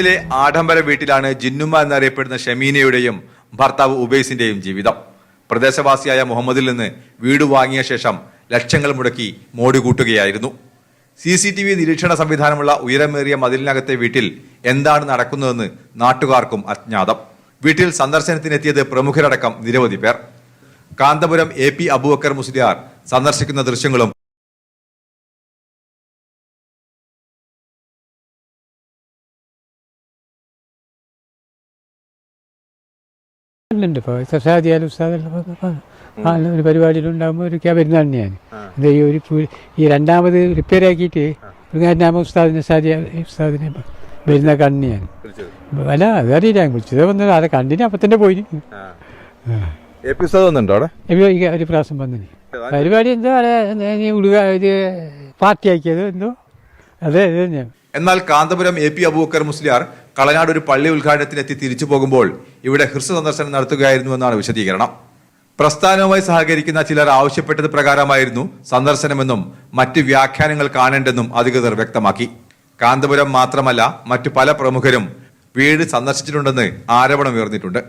ിലെ ആഡംബര വീട്ടിലാണ് ജിന്നുമ്മ എന്നറിയപ്പെടുന്ന ഷമീനയുടെയും ഭർത്താവ് ഉബൈസിന്റെയും ജീവിതം. പ്രദേശവാസിയായ മുഹമ്മദിൽ നിന്ന് വീട് വാങ്ങിയ ശേഷം ലക്ഷങ്ങൾ മുടക്കി മോടി കൂട്ടുകയായിരുന്നു. സി സി ടി വി നിരീക്ഷണ സംവിധാനമുള്ള ഉയരമേറിയ മതിലിനകത്തെ വീട്ടിൽ എന്താണ് നടക്കുന്നതെന്ന് നാട്ടുകാർക്കും അജ്ഞാതം. വീട്ടിൽ സന്ദർശനത്തിനെത്തിയത് പ്രമുഖരടക്കം നിരവധി പേർ. കാന്തപുരം എ പി അബൂബക്കർ മുസ്ലിയാർ സന്ദർശിക്കുന്ന ദൃശ്യങ്ങളും ഉണ്ട് ഇപ്പോൾ സസാദിയാൽ ഉസ്താദെല്ലാം ആ ഒരു പരിപാടിയിലുണ്ടാകുമ്പോൾ ഒരു വരുന്നതാണ് ഞാൻ ഈ ഒരു ഈ രണ്ടാമത് റിപ്പയർ ആക്കിയിട്ട് മൃഗാനാമ ഉസ്താദിനെ സാദിയ ഉസ്താദിനെ വരുന്ന കണ്ണ് ഞാൻ അല്ല അതറിയില്ല. ഞാൻ വിളിച്ചത് വന്നത് അത് കണ്ടിന് അപ്പം തന്നെ പോയി ഒരു പ്രാവശ്യം വന്നിന്. പരിപാടി എന്തോ ഉടുക ഇത് പാർട്ടി ആക്കിയത് എന്തോ. അതെ അതെ ഞാൻ എന്നാൽ കാന്തപുരം എ പി അബൂക്കർ മുസ്ലിയാർ കളനാട് ഒരു പള്ളി ഉദ്ഘാടനത്തിനെത്തി തിരിച്ചു പോകുമ്പോൾ ഇവിടെ ഹ്രസ്വ സന്ദർശനം നടത്തുകയായിരുന്നു എന്നാണ് വിശദീകരണം. പ്രസ്ഥാനവുമായി സഹകരിക്കുന്ന ചിലർ ആവശ്യപ്പെട്ടത് പ്രകാരമായിരുന്നു സന്ദർശനമെന്നും മറ്റ് വ്യാഖ്യാനങ്ങൾ കാണേണ്ടെന്നും അധികൃതർ വ്യക്തമാക്കി. കാന്തപുരം മാത്രമല്ല മറ്റു പല പ്രമുഖരും വീട് സന്ദർശിച്ചിട്ടുണ്ടെന്ന് ആരോപണം ഉയർന്നിട്ടുണ്ട്